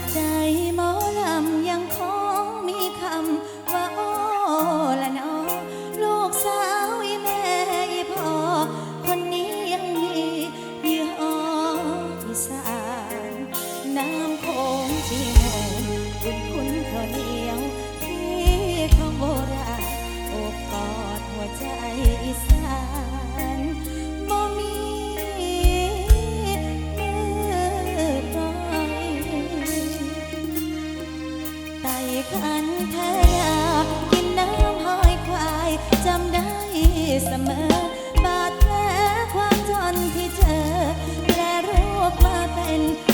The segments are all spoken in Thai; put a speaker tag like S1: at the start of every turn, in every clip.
S1: บใจหมอลำยังคงมีคำ ม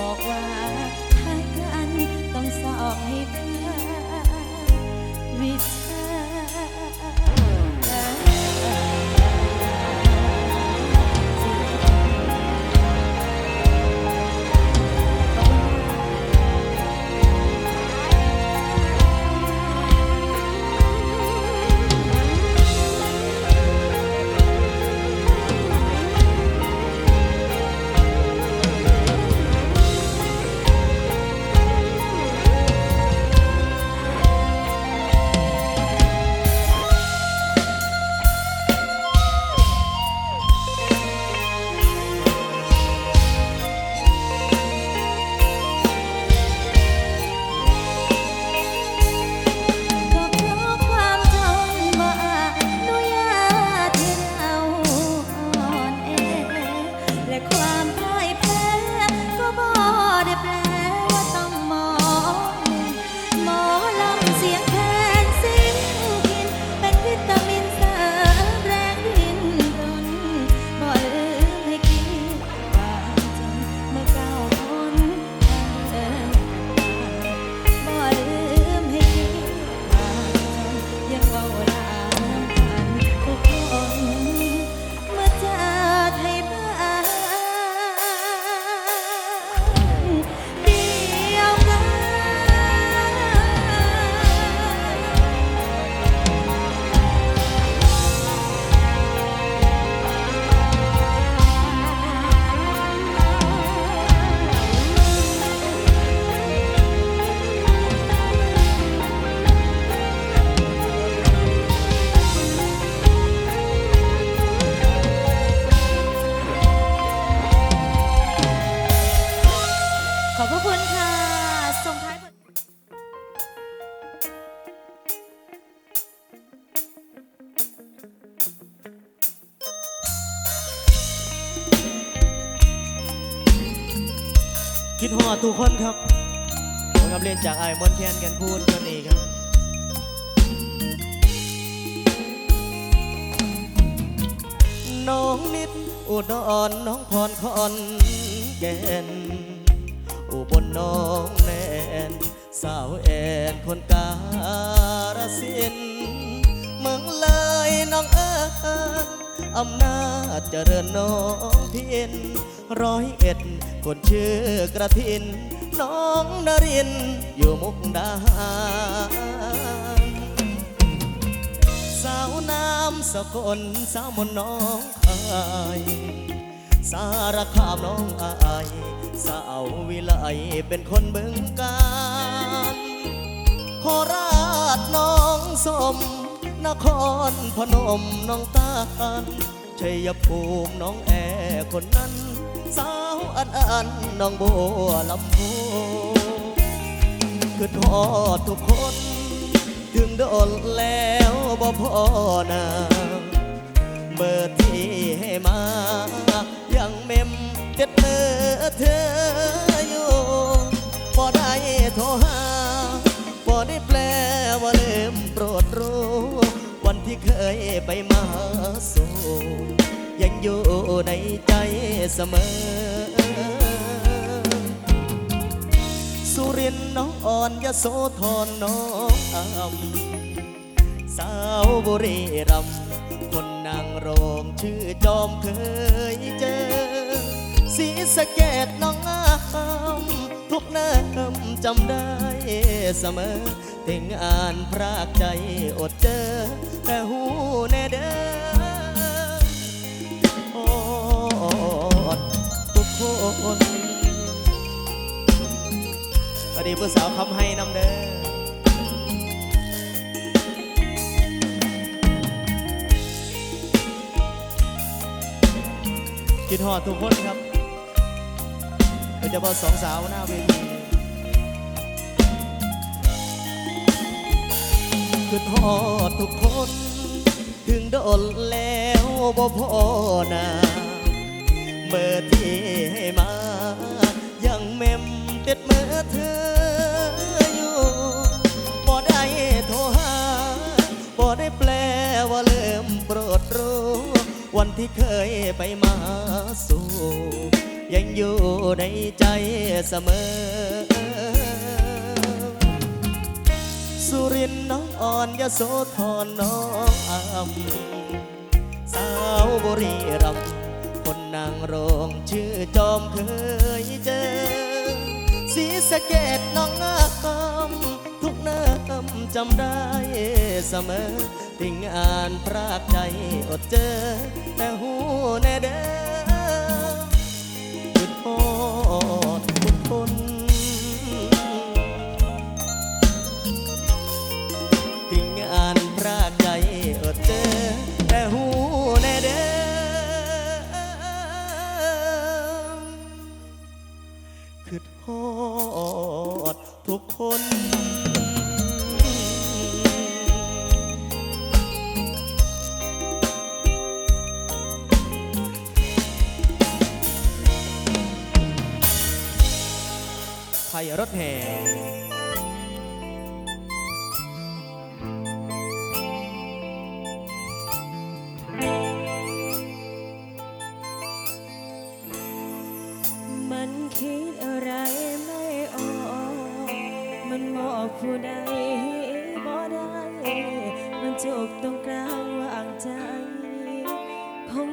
S1: บอกว่าหากกันต้องสอบให้ผ่านวิชา คิด
S2: ฮอดทุกคนครับผลงานเล่นจากไอ้มอนแคนกันพูดคนนี้ครับน้องนิด อุดรน้องพรคอนแก่นอุบลน้องแนนสาวแอนคนการสินเมืองเลยน้องเอิญ อำนาจเจริญน้องพินร้อยเอ็ดคนชื่อกระทิน น้องนรินอยู่มุกดาหารสาวน้ำสกลสาวมนน้องคายสารคามน้องอายสาววิไลเป็นคนบึงการ โคราชน้องสม นครพนมน้องตาลชัยภูมิน้องแอคนนั้น สาวอันอันน้องบัวลำพูคือทอดทุกคน ถึงโดนแล้วบ่พอนาเบอร์ที่ให้มา ยังเมมเจ็ดเมื่อเธออยู่บ่ได้โทรหาบ่ได้แปล ที่เคยไปมาสู่ยังอยู่ในใจเสมอ สุรินทร์น้องอ่อนยโสธรน้องอำสาวบุรีรัมคนนางโรงชื่อจอมเคยเจอ สีสะเกตน้องงามทุกน้ำจำได้เสมอถึงอ่านพรากใจอดเจอ แต่หูแน่เด้อโอดทุกคนสวัสดีผู้สาวคำให้นำเด้อคิดฮอดทุกคนครับโดยเฉพาะสองสาวหน้าเวที คิดฮอดทุกคน ถึงโดนแล้วบ่พอหนาเมื่อที่ให้มา ยังเมมติดเมื่อเธออยู่บ่ได้โทรหาบ่ได้แปลว่าเริ่มโปรดรู้ วันที่เคยไปมาสู่ยังอยู่ในใจเสมอ สุรินทร์น้องอ่อนยโสธรน้องอำสาวบุรีรัมย์คนนางโรงชื่อจอมเคยเจอสีสะเกตน้องงามทุกน้ำจำได้เสมอถึงอ่านพรากใจอดเจอ แต่หูแน่เด้อหยุดโอดทุกคน คือทอดทุกคนไทยรถแห่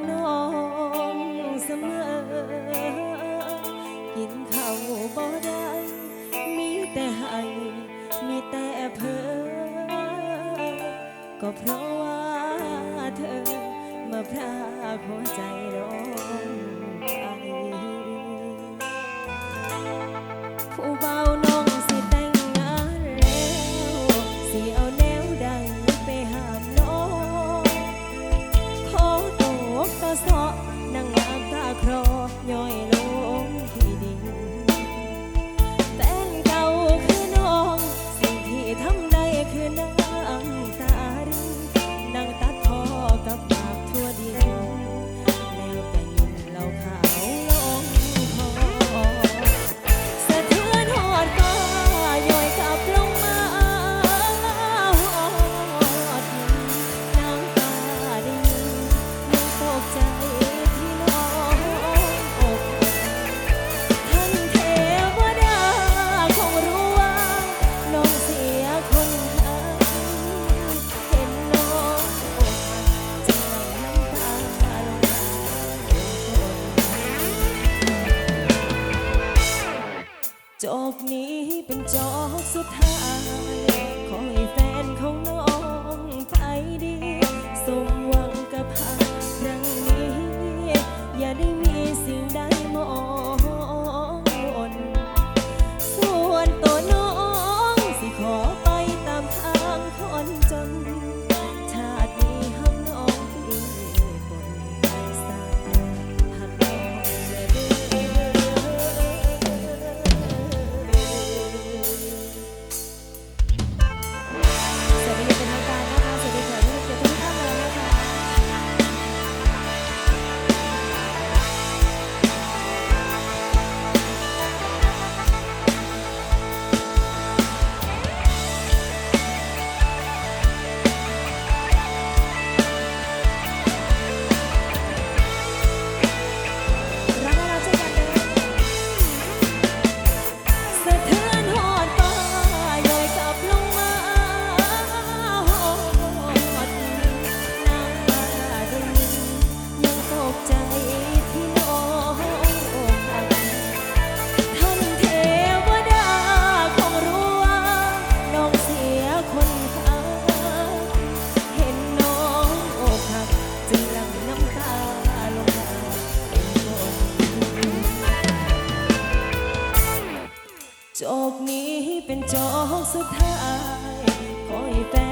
S3: น้องเสมอ กินข้าวบ่ได้ มีแต่ให้มีแต่เพอ ก็เพราะว่าเธอมาพรากหัวใจน้อง กนี้เป็นจองสุดท้ายขอให้แฟน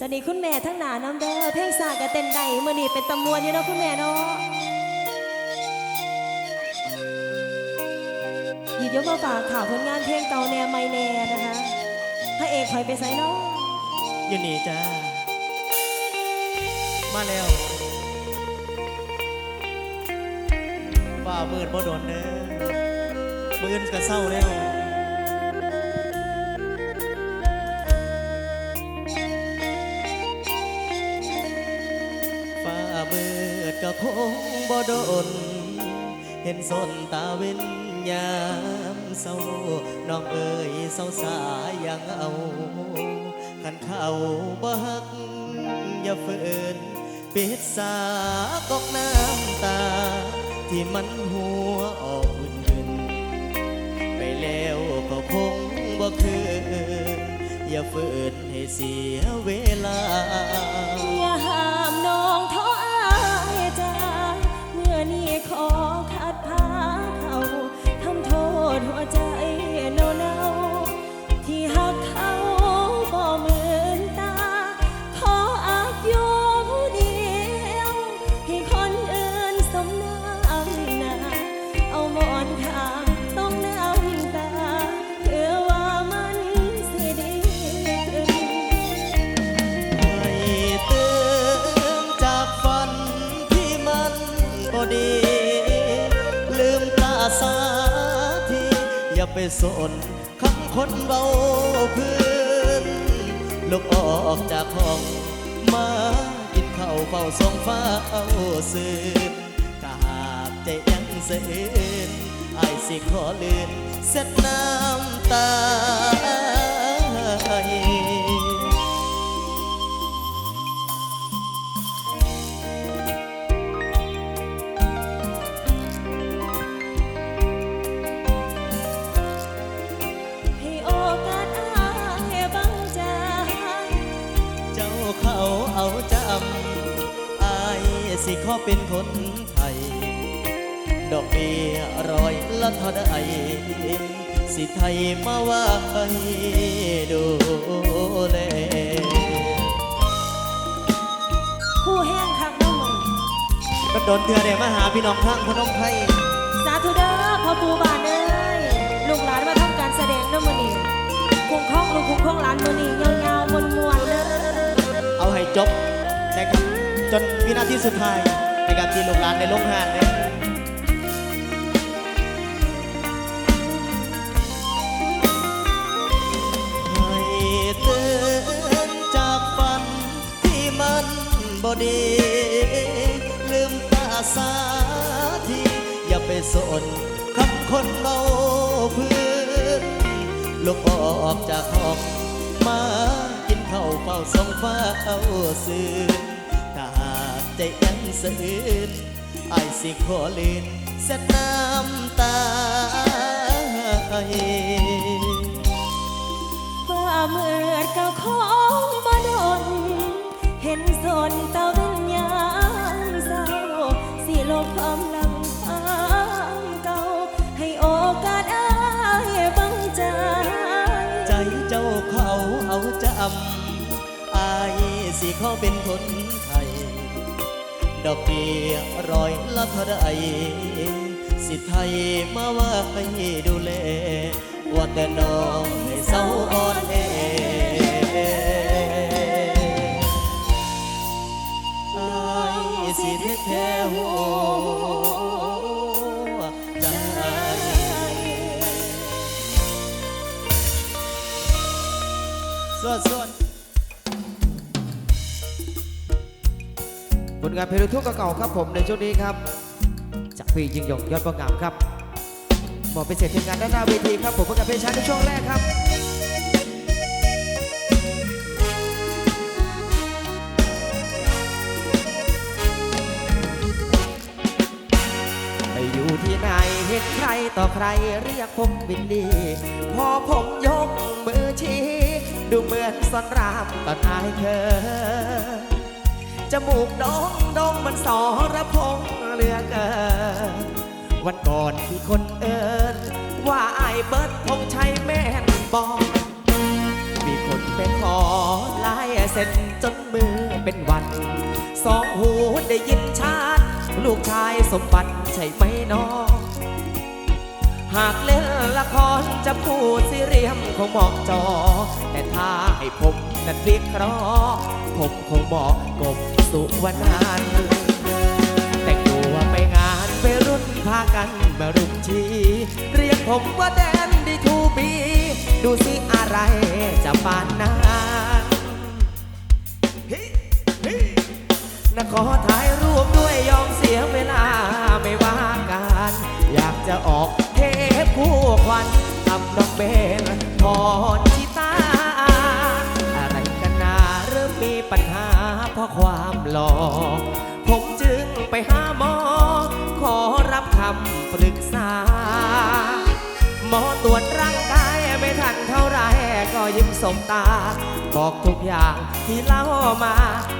S3: สวัสดีคุณแม่ทั้งหนาน้ำเด้อเพลงสากกับเต้นใดมื่อนี้เป็นตำมวนอยู่เนาะคุณแม่เนาะหยิบยกมาฝากข่าวผลงานเพลงเก่าแนวไม่แน่นะคะพระเอกคอยไปไซเนาะ
S2: ยู่นี่จ้า มาแล้วฝ่ามืดบ่โดนเด้อมือนก็เศร้าแล้ว คงบ่โดน เห็นสนตาเว้นยามเศร้าน้องเอ๋ยเศร้าสายยังเอาขันเขาบ่ฮัก อย่าฝืนปิดสากอกน้ำตา ที่มันหัวออกอื่นไปแล้วก็คงบ่คืนอย่าฝืนให้เสียเวลา
S3: อย่าหา
S2: ไปสนคำคนเบาพื้นลุกออกจากห้องมากินข้าวเฝ้าสองฟ้าเอาซื่นถ้าหากใจยังเสื่นไอสิขอลื่นเส็ดน้ำตา นคนไทย ดอกเบี้ยร้อยละเท่าใดสิไทยมาว่าให้ดูแล
S3: คู่แห้งคักน้อง
S2: ก็โดนเถื่อได้มาหาพี่น้องข้างพนมไพร
S3: สาธุเด้อพ่อปู่บานเอ้ยลูกหลานมาทำการแสดงน้ำมันนี่คุ้มครองลูกคุ้มครองหลานมันนี่ยาวๆมวนๆเด้อ
S2: เอาให้จบนะครับจนวินาทีสุดท้ายนะ ครับที่ลูกหลานในโรงงานเนี่ยบดีลืมตาสาทีอย่าไปสนคำคนเมาพื้นลุกออกจากห้องมากินข้าวเฝ้าสองฟ้าเอาซื่น สะอื้นไอสิขอลื่นเสดน้ำตา
S3: ฝ่ามืดเก่าของบ่ดนเห็นสนเต่าเป็นยามเศร้าสิโลกความลังความเก่า ให้โอกาสอายบังใจ
S2: ใจเจ้าเขาเอาจำอายสิขาเป็นคน ดอกเบี้ยร้อยละเท่าใดสิไทยมาว่าให้ดูแลว่าแต่น้องให้เศร้าอ่อนแออสิเทแท้หัวใจสวดสวด
S4: ลงานเพลงลูกทุ่งเก่าครับผมในช่วงนี้ครับ จากพี่ยิงยงยอดประงามครับมอบเป็นเสียงทีมงานด้านหน้าเวทีครับผมประกาศเพลงช้าในช่วงแรกครับไปอยู่ที่ไหนเห็นใครต่อใครเรียกผมบินดีพอผมยกมือชี้ดูเหมือนสอนรามตอนอายเคย จมูกดองดองมันสอระพงเหลือเกินวันก่อนที่คนเอิญว่าไอาเบิร์ดคงใช้แม่นบอกมีคนไปขอลายเซ็นจนมือเป็นวัน สองหูได้ยินชัดลูกชายสมบัติใช่ไหมน้องหากเล่นละครจะพูดสิเรียมคงบอกจอ แต่ถ้าให้ผมนั้นวิเคราะห์ผมคงบอกกบ สุวรรณันท์แต่งตัวไปงานไปรุ่นพากันมารุมชีเรียกผมว่าแดนดีทูบีดูสิอะไรจะปานนั้นนะขอถ่ายรูปด้วยยอมเสียเวลาไม่ว่ากันอยากจะออกเทปคู่ควันกับน้องเบนพรชิ ความหล่อ ผมจึงไปหาหมอ ขอรับคำปรึกษา หมอตรวจร่างกายไม่ทันเท่าไรก็ยิ้มสมตา บอกทุกอย่างที่เล่ามา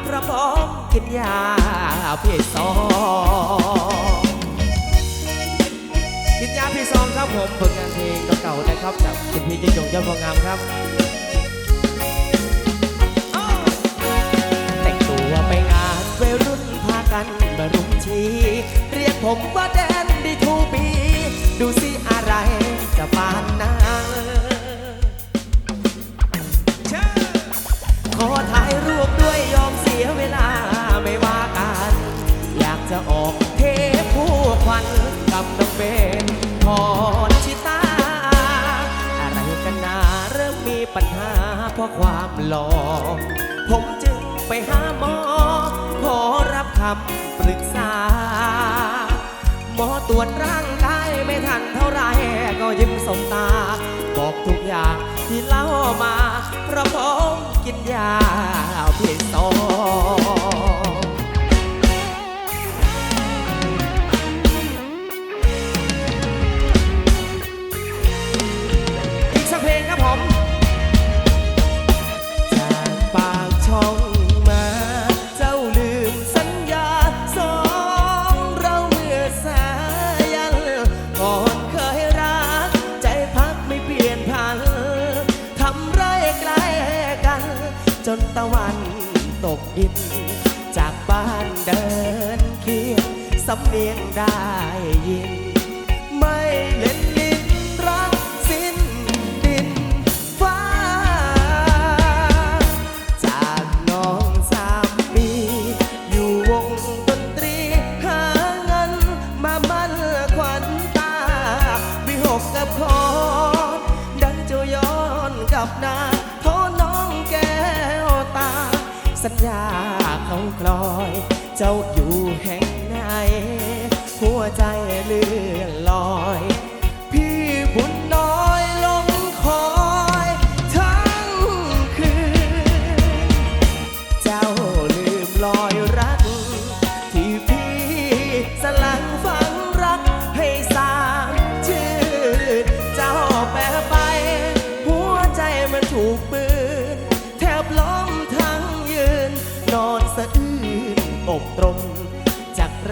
S4: เพราะผมกินยาพี่ซองกินยาพี่ซองครับผมผลงานเพลงเก่าๆนะครับจากคุณพี่ยิ่งยงยอดบัวงามครับ กันมารุมชีเรียกผมว่าแดนดีทูบีดูสิอะไรจะปานนั้นขอถ่ายรูปด้วยยอมเสียเวลาไม่ว่ากัน อยากจะออกเทผู้ควันกับน้องเบนพรชิตา อะไรกันนาเริ่มมีปัญหาเพราะความหล่อ วจร่างกายไม่ทันเท่าไรก็ยิ้มสมตา บอกทุกอย่างที่เล่ามา เพราะผมกินยาพิษต่อง เลี้ยงได้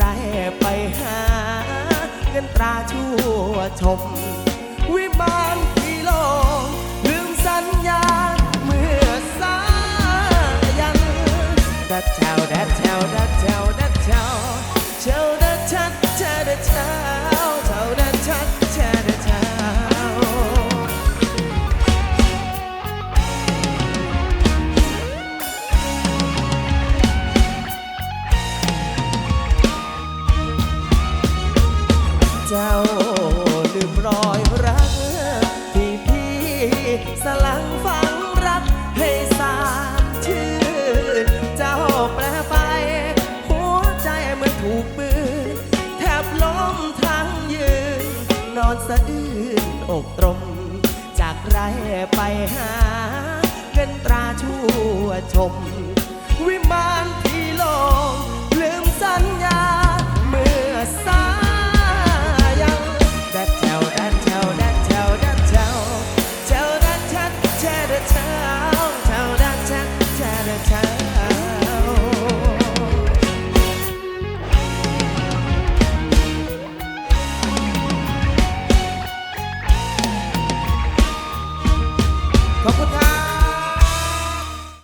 S4: รไปหา เงินตราชั่วชม วิมานกี่โลลืมสัญญา เมื่อสายันดัดแถวดัดแถวดัดแถวดัดแถวเช้าดัดชัดเช้าดัดชัด สะอื้นอกตรมจากไรไปหา เงินตราชั่วชม วิมานที่โลง